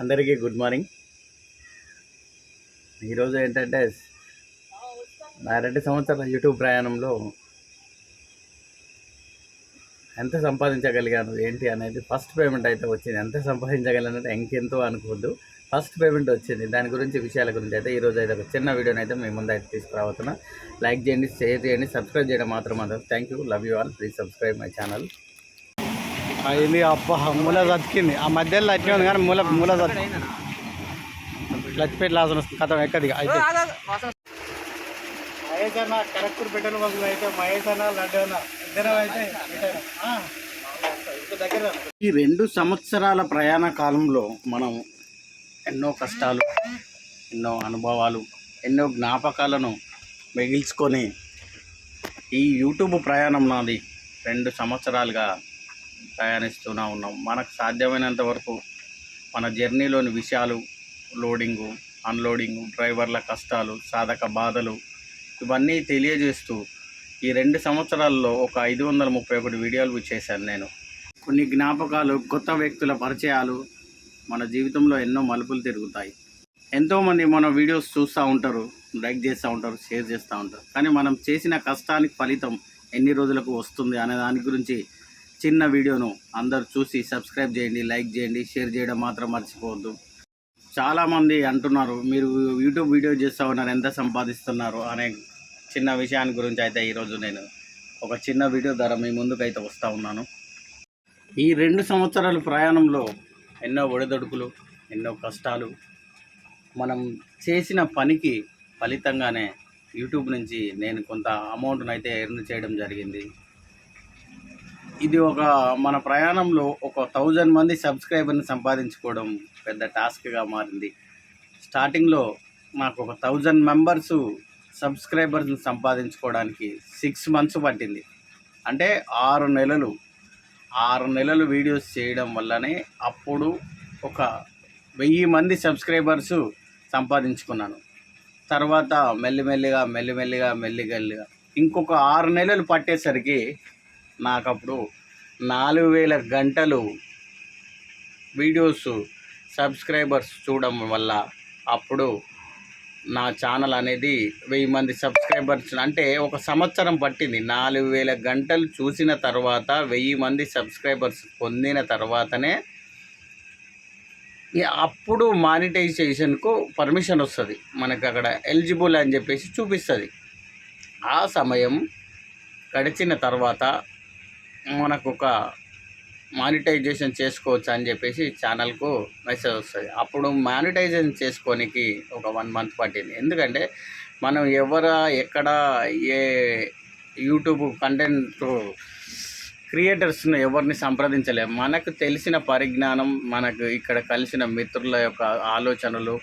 అందరికీ good morning. ఈరోజు ఏంటంటే నా రెండు సంవత్సరాల యూట్యూబ్ ప్రయాణంలో ఎంత సంపాదించగలిగాను ఏంటి అనేది ఫస్ట్ పేమెంట్ అయితే వచ్చింది. ఎంత సంపాదించగలనంటే ఇంకెంతో అనుకోవద్దు. ఫస్ట్ పేమెంట్ వచ్చింది. దాని గురించి విషయాల గురించి అయితే ఈరోజు అయితే ఒక చిన్న వీడియోని అయితే మీ ముందు అయితే తీసుకురాబోతున్నా. లైక్ చేయండి షేర్ చేయండి సబ్స్క్రైబ్ చేయడం మాత్రం మాత్రం. Thank you love you all please subscribe my channel ఇది అబ్బా మూల చతికింది. ఆ మధ్యలో అట్నే ఉంది కానీ మూల మూల చతి లచ్చిపేట లాసన వస్తుంది. కథం ఎక్కది అయితే. మహేష్ అన్న కరెక్ట్ పెట్టెల బస్సులు అయితే మహేష్ అన్న లడ్డు అన్న ఇద్దరం అయితే ఈ రెండు సంవత్సరాల ప్రయాణ కాలంలో మనం ఎన్నో కష్టాలు ఎన్నో అనుభవాలు ఎన్నో జ్ఞాపకాలను మిగిల్చుకొని ఈ యూట్యూబ్ ప్రయాణం నాది రెండు సంవత్సరాలుగా ప్రయాణిస్తూనే ఉన్నాం. మనకు సాధ్యమైనంత వరకు మన జర్నీలోని విషయాలు లోడింగు అన్లోడింగు డ్రైవర్ల కష్టాలు సాధక బాధలు ఇవన్నీ తెలియజేస్తూ ఈ రెండు సంవత్సరాల్లో ఒక ఐదు వందల ముప్పై ఒకటి వీడియోలు చేశాను నేను. కొన్ని జ్ఞాపకాలు కొత్త వ్యక్తుల పరిచయాలు మన జీవితంలో ఎన్నో మలుపులు తిరుగుతాయి. ఎంతోమంది మన వీడియోస్ చూస్తూ ఉంటారు లైక్ చేస్తూ ఉంటారు షేర్ చేస్తూ ఉంటారు. కానీ మనం చేసిన కష్టానికి ఫలితం ఎన్ని రోజులకు వస్తుంది అనే దాని గురించి చిన్న వీడియోను అందరు చూసి సబ్స్క్రైబ్ చేయండి లైక్ చేయండి షేర్ చేయడం మాత్రం మర్చిపోవద్దు. చాలామంది అంటున్నారు మీరు యూట్యూబ్ వీడియో చేస్తూ ఉన్నారు ఎంత సంపాదిస్తున్నారు అనే చిన్న విషయాన్ని గురించి అయితే ఈరోజు నేను ఒక చిన్న వీడియో ద్వారా మీ ముందుకైతే వస్తూ ఉన్నాను. ఈ రెండు సంవత్సరాల ప్రయాణంలో ఎన్నో ఒడిదొడుకులు ఎన్నో కష్టాలు మనం చేసిన పనికి ఫలితంగానే యూట్యూబ్ నుంచి నేను కొంత అమౌంట్ను అయితే ఎర్న్ చేయడం జరిగింది. ఇది ఒక మన ప్రయాణంలో ఒక థౌజండ్ మంది సబ్స్క్రైబర్ని సంపాదించుకోవడం పెద్ద టాస్క్గా మారింది. స్టార్టింగ్లో నాకు ఒక థౌజండ్ మెంబర్స్ సబ్స్క్రైబర్స్ని సంపాదించుకోవడానికి సిక్స్ మంత్స్ పట్టింది. అంటే ఆరు నెలలు. ఆరు నెలలు వీడియోస్ చేయడం వల్లనే అప్పుడు ఒక వెయ్యి మంది సబ్స్క్రైబర్స్ సంపాదించుకున్నాను. తర్వాత మెల్లిమెల్లిగా మెల్లిమెల్లిగా మెల్లిగల్లిగా ఇంకొక ఆరు నెలలు పట్టేసరికి నాకు అప్పుడు నాలుగు వేల గంటలు వీడియోస్ సబ్స్క్రైబర్స్ చూడడం వల్ల అప్పుడు నా ఛానల్ అనేది వెయ్యి మంది సబ్స్క్రైబర్స్ అంటే ఒక సంవత్సరం పట్టింది. నాలుగు వేల గంటలు చూసిన తర్వాత వెయ్యి మంది సబ్స్క్రైబర్స్ పొందిన తర్వాతనే అప్పుడు మానిటైజేషన్కు పర్మిషన్ వస్తుంది. మనకు అక్కడ ఎలిజిబుల్ అని చెప్పేసి చూపిస్తుంది. ఆ సమయం గడిచిన తర్వాత మనకు ఒక మానిటైజేషన్ చేసుకోవచ్చు అని చెప్పేసి ఛానల్కు మెసేజ్ వస్తుంది. అప్పుడు మానిటైజేషన్ చేసుకోనికి ఒక వన్ మంత్ పట్టింది. ఎందుకంటే మనం ఎవర ఎక్కడ ఏ యూట్యూబ్ కంటెంట్ క్రియేటర్స్ను ఎవరిని సంప్రదించలేము మనకు తెలిసిన పరిజ్ఞానం మనకు ఇక్కడ కలిసిన మిత్రుల యొక్క ఆలోచనలు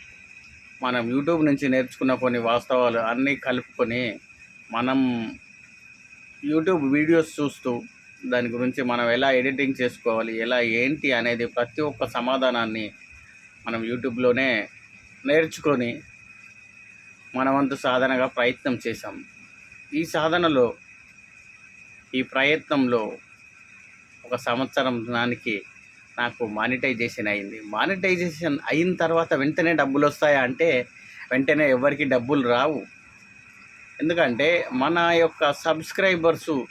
మనం యూట్యూబ్ నుంచి నేర్చుకున్న కొన్ని వాస్తవాలు అన్నీ కలుపుకొని మనం యూట్యూబ్ వీడియోస్ చూస్తూ దాని గురించి మనం ఎలా ఎడిటింగ్ చేసుకోవాలి ఎలా ఏంటి అనేది ప్రతి ఒక్క సమాధానాన్ని మనం యూట్యూబ్లోనే నేర్చుకొని మనవంతు సాధనగా ప్రయత్నం చేశాం. ఈ సాధనలో ఈ ప్రయత్నంలో ఒక సంవత్సరం దానికి నాకు మానిటైజేషన్ అయింది. మానిటైజేషన్ అయిన తర్వాత వెంటనే డబ్బులు వస్తాయా అంటే వెంటనే ఎవరికి డబ్బులు రావు. ఎందుకంటే మన యొక్క సబ్స్క్రైబర్సు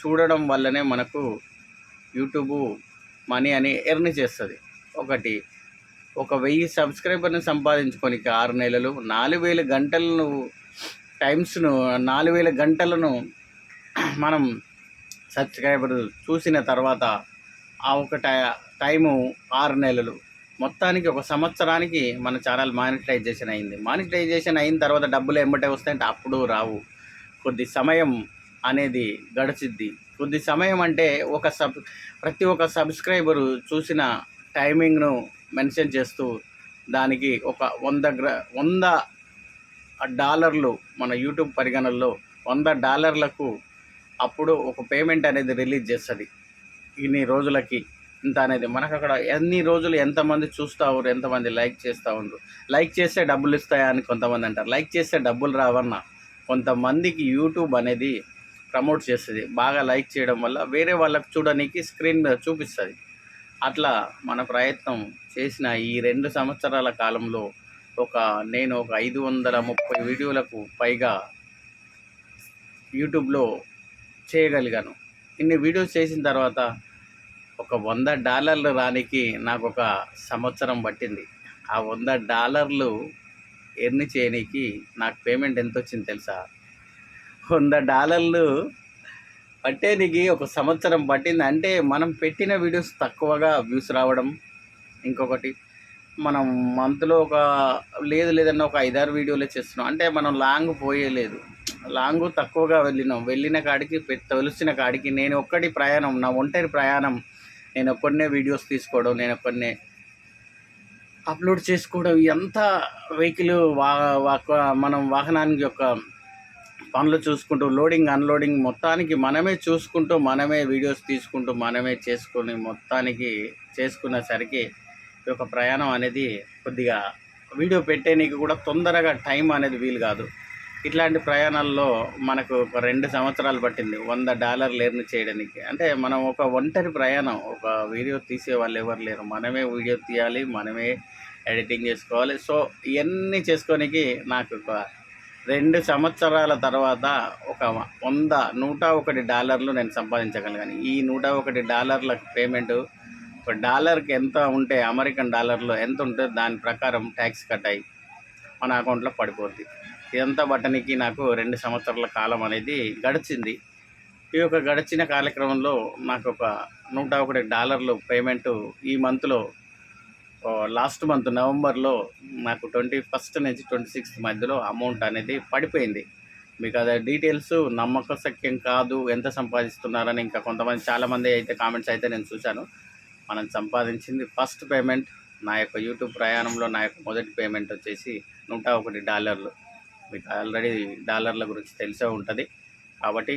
చూడడం వల్లనే మనకు యూట్యూబ్ మనీ అని ఎర్న్ చేస్తుంది. ఒకటి ఒక వెయ్యి సబ్స్క్రైబర్ని సంపాదించుకోనికి ఆరు నెలలు నాలుగు వేల గంటలను టైమ్స్ను నాలుగు వేల గంటలను మనం సబ్స్క్రైబర్ చూసిన తర్వాత ఆ ఒక టై టైము ఆరు నెలలు. మొత్తానికి ఒక సంవత్సరానికి మన ఛానల్ మానిటైజేషన్ అయింది. మానిటైజేషన్ అయిన తర్వాత డబ్బులు ఎమ్మటే వస్తాయంటే అప్పుడు రావు. కొద్ది సమయం అనేది గడిచిద్ది. కొద్ది సమయం అంటే ఒక సబ్ ప్రతి ఒక్క సబ్స్క్రైబరు చూసిన టైమింగ్ను మెన్షన్ చేస్తూ దానికి ఒక వంద గ్ర వంద డాలర్లు మన యూట్యూబ్ పరిగణనలో వంద డాలర్లకు అప్పుడు ఒక పేమెంట్ అనేది రిలీజ్ చేస్తుంది. ఇన్ని రోజులకి ఇంత అనేది. మనకు అక్కడ ఎన్ని రోజులు ఎంతమంది చూస్తూ ఉన్నారు ఎంతమంది లైక్ చేస్తూ ఉన్నారు. లైక్ చేస్తే డబ్బులు ఇస్తాయా అని కొంతమంది అంటారు. లైక్ చేస్తే డబ్బులు రావన్న కొంతమందికి యూట్యూబ్ అనేది ప్రమోట్ చేస్తుంది. బాగా లైక్ చేయడం వల్ల వేరే వాళ్ళకి చూడడానికి స్క్రీన్ మీద చూపిస్తుంది. అట్లా మన ప్రయత్నం చేసిన ఈ రెండు సంవత్సరాల కాలంలో ఒక నేను ఒక ఐదు వందల ముప్పై వీడియోలకు పైగా యూట్యూబ్లో చేయగలిగాను. ఇన్ని వీడియోస్ చేసిన తర్వాత ఒక వంద డాలర్లు రానికి నాకు ఒక సంవత్సరం పట్టింది. ఆ వంద డాలర్లు ఎర్న్ చేయనీకి నాకు పేమెంట్ ఎంత వచ్చింది తెలుసా? వంద డాలర్లు పట్టేనికి ఒక సంవత్సరం పట్టింది. అంటే మనం పెట్టిన వీడియోస్ తక్కువగా వ్యూస్ రావడం ఇంకొకటి. మనం మంత్లో ఒక లేదు లేదన్న ఒక ఐదారు వీడియోలే చేస్తున్నాం. అంటే మనం లాంగ్ పోయేలేదు లాంగ్ తక్కువగా వెళ్ళినాం. వెళ్ళిన కాడికి తొలిసిన కాడికి నేను ఒక్కటి ప్రయాణం నా ఒంటరి ప్రయాణం నేను ఒక్కడనే వీడియోస్ తీసుకోవడం నేను ఒక్కడనే అప్లోడ్ చేసుకోవడం ఎంత వెహికల్ వా వా- మనం వాహనానికి యొక్క పనులు చూసుకుంటూ లోడింగ్ అన్లోడింగ్ మొత్తానికి మనమే చూసుకుంటూ మనమే వీడియోస్ తీసుకుంటూ మనమే చేసుకొని మొత్తానికి చేసుకునేసరికి ఈ యొక్క ప్రయాణం అనేది కొద్దిగా వీడియో పెట్టేనికి కూడా తొందరగా టైం అనేది వీలు కాదు. ఇట్లాంటి ప్రయాణాల్లో మనకు ఒక రెండు సంవత్సరాలు పట్టింది వంద డాలర్లు ఎర్న్ చేయడానికి. అంటే మనం ఒక ఒంటరి ప్రయాణం ఒక వీడియో తీసే వాళ్ళు ఎవరు లేరు. మనమే వీడియో తీయాలి మనమే ఎడిటింగ్ చేసుకోవాలి. సో ఇవన్నీ చేసుకోనికి నాకు ఒక రెండు సంవత్సరాల తర్వాత ఒక వంద నూట ఒకటి డాలర్లు నేను సంపాదించగలిగాను. ఈ నూట ఒకటి డాలర్ల పేమెంట్ ఒక డాలర్కి ఎంత ఉంటే అమెరికన్ డాలర్లో ఎంత ఉంటే దాని ప్రకారం ట్యాక్స్ కట్ అయ్యి మన అకౌంట్లో పడిపోద్ది. ఇదంతా బట్టనికి నాకు రెండు సంవత్సరాల కాలం అనేది గడిచింది. ఈ యొక్క గడిచిన కార్యక్రమంలో నాకు ఒక నూట ఒకటి డాలర్లు పేమెంట్ ఈ మంత్లో లాస్ట్ మంత్ నవంబర్లో నాకు ట్వంటీ ఫస్ట్ నుంచి ట్వంటీ సిక్స్త్ మధ్యలో అమౌంట్ అనేది పడిపోయింది. మీకు అదే డీటెయిల్స్ నమ్మకసక్యం కాదు ఎంత సంపాదిస్తున్నారని ఇంకా కొంతమంది చాలామంది అయితే కామెంట్స్ అయితే నేను చూశాను. మనం సంపాదించింది ఫస్ట్ పేమెంట్ నా యొక్క యూట్యూబ్ ప్రయాణంలో నా యొక్క మొదటి పేమెంట్ వచ్చేసి నూట ఒకటి డాలర్లు. మీకు ఆల్రెడీ డాలర్ల గురించి తెలిసే ఉంటుంది. కాబట్టి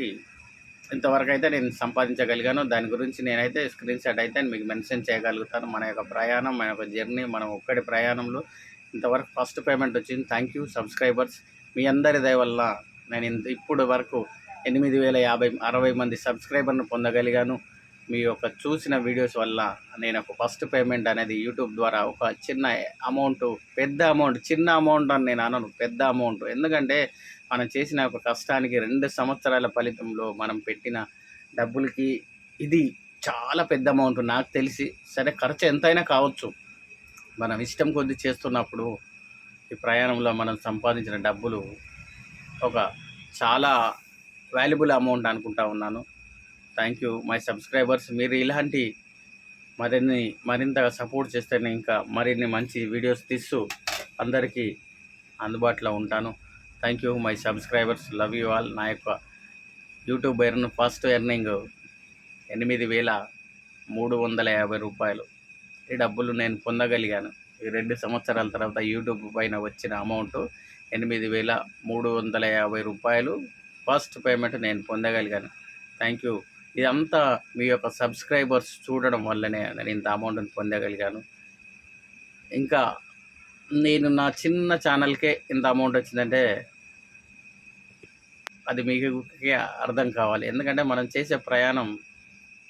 ఇంతవరకు అయితే నేను సంపాదించగలిగాను. దాని గురించి నేనైతే స్క్రీన్ షాట్ అయితే మీకు మెన్షన్ చేయగలుగుతాను. మన యొక్క ప్రయాణం మన యొక్క జర్నీ మనం ఒక్కడి ప్రయాణంలో ఇంతవరకు ఫస్ట్ పేమెంట్ వచ్చింది. Thank you subscribers. మీ అందరి దయ వల్ల నేను ఇంత ఇప్పుడు వరకు ఎనిమిది వేల యాభై అరవై మంది సబ్స్క్రైబర్ను పొందగలిగాను. మీ యొక్క చూసిన వీడియోస్ వల్ల నేను ఒక ఫస్ట్ పేమెంట్ అనేది యూట్యూబ్ ద్వారా ఒక చిన్న అమౌంట్ పెద్ద అమౌంట్ చిన్న అమౌంట్ అని నేను అనను. పెద్ద అమౌంట్ ఎందుకంటే మనం చేసిన ఒక కష్టానికి రెండు సంవత్సరాల ఫలితంలో మనం పెట్టిన డబ్బులకి ఇది చాలా పెద్ద అమౌంట్ నాకు తెలిసి. సరే ఖర్చు ఎంతైనా కావచ్చు. మనం ఇష్టం కొద్ది చేస్తున్నప్పుడు ఈ ప్రయాణంలో మనం సంపాదించిన డబ్బులు ఒక చాలా వాల్యుబుల్ అమౌంట్ అనుకుంటా ఉన్నాను. Thank you. మై సబ్స్క్రైబర్స్ మీరు ఇలాంటి మరిన్ని మరింతగా సపోర్ట్ చేస్తేనే ఇంకా మరిన్ని మంచి వీడియోస్ తీస్తూ అందరికీ అందుబాటులో ఉంటాను. Thank you my subscribers. Love you all నా యొక్క యూట్యూబ్ ఎర్న్ ఫస్ట్ ఎర్నింగ్ ఎనిమిది వేల మూడు వందల యాభై రూపాయలు. ఈ డబ్బులు నేను పొందగలిగాను. ఈ రెండు సంవత్సరాల తర్వాత యూట్యూబ్ పైన వచ్చిన అమౌంట్ ఎనిమిది వేల మూడు వందల యాభై రూపాయలు. ఫస్ట్ పేమెంట్ నేను పొందగలిగాను. Thank you. ఇదంతా మీ యొక్క సబ్స్క్రైబర్స్ చూడడం వల్లనే నేను ఇంత అమౌంట్ని పొందగలిగాను. ఇంకా నేను నా చిన్న ఛానల్కే ఇంత అమౌంట్ వచ్చిందంటే అది మీకు అర్థం కావాలి. ఎందుకంటే మనం చేసే ప్రయాణం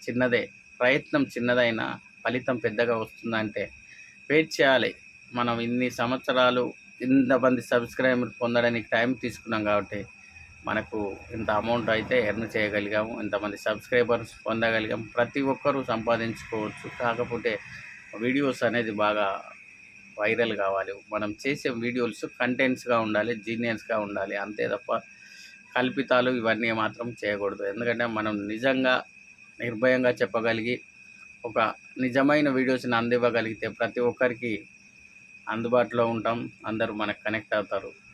చిన్నదే. ప్రయత్నం చిన్నదైనా ఫలితం పెద్దగా వస్తుందంటే వెయిట్ చేయాలి. మనం ఇన్ని సంవత్సరాలు ఇంతమంది సబ్స్క్రైబర్ పొందడానికి టైం తీసుకున్నాం కాబట్టి మనకు ఇంత అమౌంట్ అయితే ఎర్న్ చేయగలిగాము ఇంతమంది సబ్స్క్రైబర్స్ పొందగలిగాం ప్రతి ఒక్కరూ సంపాదించుకోవచ్చు. కాకపోతే వీడియోస్ అనేది బాగా వైరల్ కావాలి. మనం చేసే వీడియోస్ కంటెంట్స్గా ఉండాలి జీనియస్గా ఉండాలి. అంతే తప్ప కల్పితాలు ఇవన్నీ మాత్రం చేయకూడదు. ఎందుకంటే మనం నిజంగా నిర్భయంగా చెప్పగలిగి ఒక నిజమైన వీడియోస్ని అందివ్వగలిగితే ప్రతి ఒక్కరికి అందుబాటులో ఉంటాం. అందరూ మనకు కనెక్ట్ అవుతారు.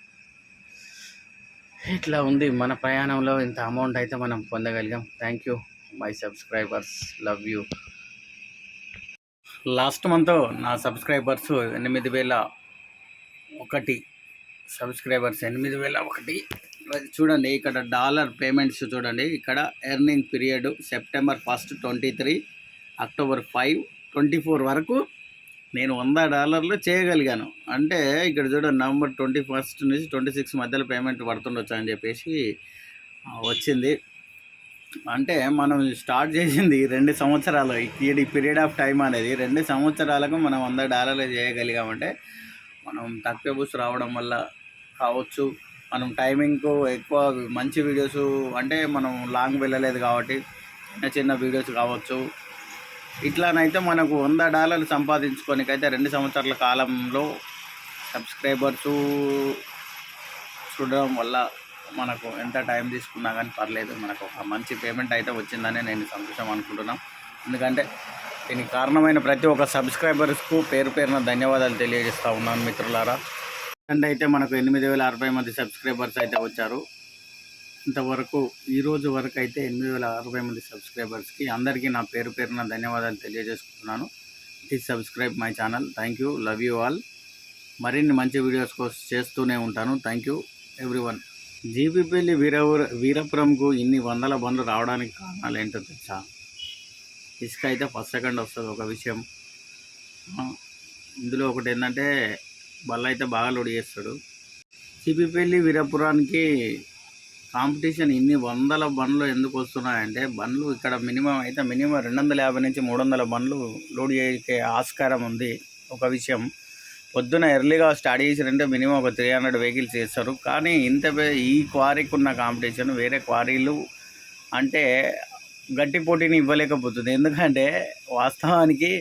ఇట్లా ఉంది. మన ప్రయాణంలో ఇంత అమౌంట్ అయితే మనం పొందగలిగాం. Thank you my subscribers love you last month నా సబ్స్క్రైబర్స్ ఎనిమిది వేల ఒకటి. సబ్స్క్రైబర్స్ ఎనిమిది వేల ఒకటి. చూడండి ఇక్కడ డాలర్ పేమెంట్స్ చూడండి. ఇక్కడ earning period September first twenty three October five twenty four వరకు నేను వంద డాలర్లు చేయగలిగాను. అంటే ఇక్కడ చూడండి నవంబర్ ట్వంటీ ఫస్ట్ నుంచి ట్వంటీ సిక్స్ మధ్యలో పేమెంట్ పడుతుండొచ్చు అని చెప్పేసి వచ్చింది. అంటే మనం స్టార్ట్ చేసింది రెండు సంవత్సరాలు. ఈ పీరియడ్ ఆఫ్ టైం అనేది రెండు సంవత్సరాలకు మనం వంద డాలర్లు చేయగలిగామంటే మనం తక్కువ బుస్ రావడం వల్ల కావచ్చు. మనం టైమింగ్కు ఎక్కువ మంచి వీడియోస్ అంటే మనం లాంగ్ వెళ్ళలేదు కాబట్టి చిన్న చిన్న వీడియోస్ కావచ్చు. ఇట్లానైతే మనకు వంద డాలర్లు సంపాదించుకోనికైతే రెండు సంవత్సరాల కాలంలో సబ్స్క్రైబర్సు చూడడం వల్ల మనకు ఎంత టైం తీసుకున్నా కానీ పర్లేదు. మనకు ఒక మంచి పేమెంట్ అయితే వచ్చిందని నేను సంతోషం అనుకుంటున్నాం. ఎందుకంటే దీనికి కారణమైన ప్రతి ఒక్క సబ్స్క్రైబర్స్కు పేరు పేరున ధన్యవాదాలు తెలియజేస్తూ ఉన్నాను మిత్రులారా. అండ్ అయితే మనకు ఎనిమిది వేల అరవై మంది సబ్స్క్రైబర్స్ అయితే వచ్చారు. ఇంతవరకు ఈరోజు వరకు అయితే ఎనిమిది వేల అరవై మంది సబ్స్క్రైబర్స్కి అందరికీ నా పేరు పేరున ధన్యవాదాలు తెలియజేసుకుంటున్నాను. Please subscribe my channel thank you love you all మరిన్ని మంచి వీడియోస్ కోసం చేస్తూనే ఉంటాను. థ్యాంక్ యూ ఎవ్రీవన్ జీబీపల్లి వీరవర వీరపురంకు ఇన్ని వందల బండ్లు రావడానికి కారణాలు ఏంటో తెలుసా? ఇసుక అయితే ఫస్ట్ సెకండ్ వస్తుంది ఒక విషయం. ఇందులో ఒకటి ఏంటంటే బల్ల అయితే బాగా లోడ్ చేస్తాడు. జీపీపల్లి వీరపురానికి కాంపిటీషన్ ఇన్ని వందల బండ్లు ఎందుకు వస్తున్నాయంటే బండ్లు ఇక్కడ మినిమం అయితే మినిమం రెండు వందల యాభై నుంచి మూడు వందల బండ్లు లోడ్ చేసే ఆస్కారం ఉంది ఒక విషయం. పొద్దున ఎర్లీగా స్టార్ట్ చేసారంటే మినిమం ఒక త్రీ హండ్రెడ్ వెహికల్స్ చేస్తారు. కానీ ఇంత ఈ క్వారీకి ఉన్న కాంపిటీషన్ వేరే క్వారీలు అంటే గట్టి పోటీని ఇవ్వలేకపోతుంది. ఎందుకంటే వాస్తవానికి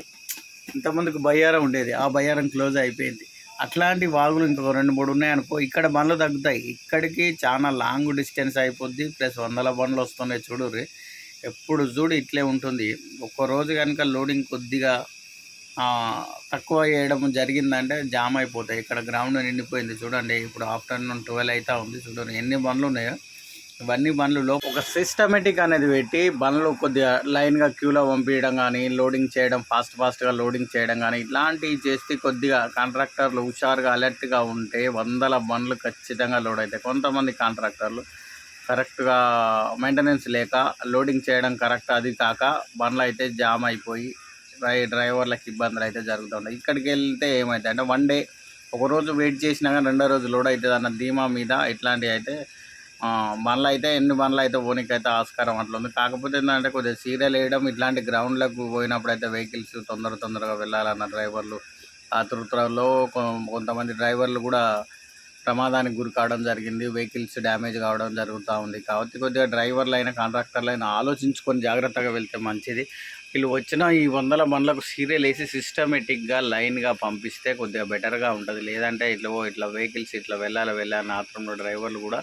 ఇంతమందికి బయ్యారం ఉండేది. ఆ బయ్యారం క్లోజ్ అయిపోయింది. అట్లాంటి వాగులు ఇంకొక రెండు మూడు ఉన్నాయనుకో ఇక్కడ బండ్లు తగ్గుతాయి. ఇక్కడికి చాలా లాంగ్ డిస్టెన్స్ అయిపోద్ది ప్లస్ వందల బండ్లు వస్తున్నాయి చూడుర్రి. ఎప్పుడు చూడు ఇట్లే ఉంటుంది. ఒక్క రోజు కనుక లోడింగ్ కొద్దిగా తక్కువ చేయడం జరిగిందంటే జామ్ అయిపోతాయి. ఇక్కడ గ్రౌండ్ నిండిపోయింది చూడండి. ఇప్పుడు ఆఫ్టర్నూన్ ట్వెల్వ్ అయితే ఉంది చూడండి. ఎన్ని బండ్లు ఉన్నాయో. ఇవన్నీ బండ్లు ఒక సిస్టమేటిక్ అనేది పెట్టి బండ్లు కొద్దిగా లైన్గా క్యూలో పంపించడం కానీ లోడింగ్ చేయడం ఫాస్ట్ ఫాస్ట్గా లోడింగ్ చేయడం కానీ ఇట్లాంటివి చేస్తే కొద్దిగా కాంట్రాక్టర్లు హుషారుగా అలర్ట్గా ఉంటే వందల బండ్లు ఖచ్చితంగా లోడ్ అవుతాయి కొంతమంది కాంట్రాక్టర్లు కరెక్ట్గా మెయింటెనెన్స్ లేక లోడింగ్ చేయడం కరెక్ట్ అది కాక బండ్లు అయితే జామ్ అయిపోయి డ్రైవర్లకు ఇబ్బందులు అయితే జరుగుతుంటాయి ఇక్కడికి వెళ్తే ఏమవుతాయి అంటే వన్ డే ఒక రోజు వెయిట్ చేసినా కానీ రెండో రోజు లోడ్ అవుతుంది అన్న ధీమా మీద ఇట్లాంటివి అయితే బండ్లు అయితే ఎన్ని బండ్లు అయితే పోనీకి అయితే ఆస్కారం అట్లా ఉంది. కాకపోతే ఏంటంటే కొద్దిగా సీరియల్ వేయడం ఇట్లాంటి గ్రౌండ్లకు పోయినప్పుడు అయితే వెహికల్స్ తొందర తొందరగా వెళ్ళాలన్న డ్రైవర్లు ఆతృతలో కొ- కొంతమంది డ్రైవర్లు కూడా ప్రమాదానికి గురి కావడం జరిగింది. వెహికల్స్ డ్యామేజ్ కావడం జరుగుతూ ఉంది. కాబట్టి కొద్దిగా డ్రైవర్లు అయినా కాంట్రాక్టర్లు అయినా ఆలోచించుకొని జాగ్రత్తగా వెళ్తే మంచిది. వీళ్ళు వచ్చిన ఈ వందల బండ్లకు సీరియల్ వేసి సిస్టమేటిక్గా లైన్గా పంపిస్తే కొద్దిగా బెటర్గా ఉంటుంది. లేదంటే ఇట్లా ఓ ఇట్లా వెహికల్స్ ఇట్లా వెళ్ళాలి వెళ్ళాలని ఆత్రంలో డ్రైవర్లు కూడా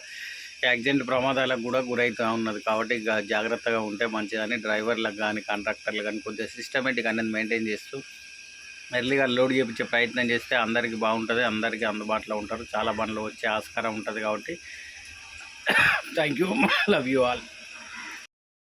యాక్సిడెంట్ ప్రమాదాలకు కూడా గురవుతూ ఉన్నది. కాబట్టి జాగ్రత్తగా ఉంటే మంచిదని డ్రైవర్లకు కానీ కాంట్రాక్టర్లు కానీ కొద్దిగా సిస్టమేటిక్ అనేది మెయింటైన్ చేస్తూ ఎర్లీగా లోడ్ చేయించే ప్రయత్నం చేస్తే అందరికీ బాగుంటుంది అందరికీ అందుబాటులో ఉంటారు. చాలా బండ్లు వచ్చే ఆస్కారం ఉంటుంది కాబట్టి thank you love you all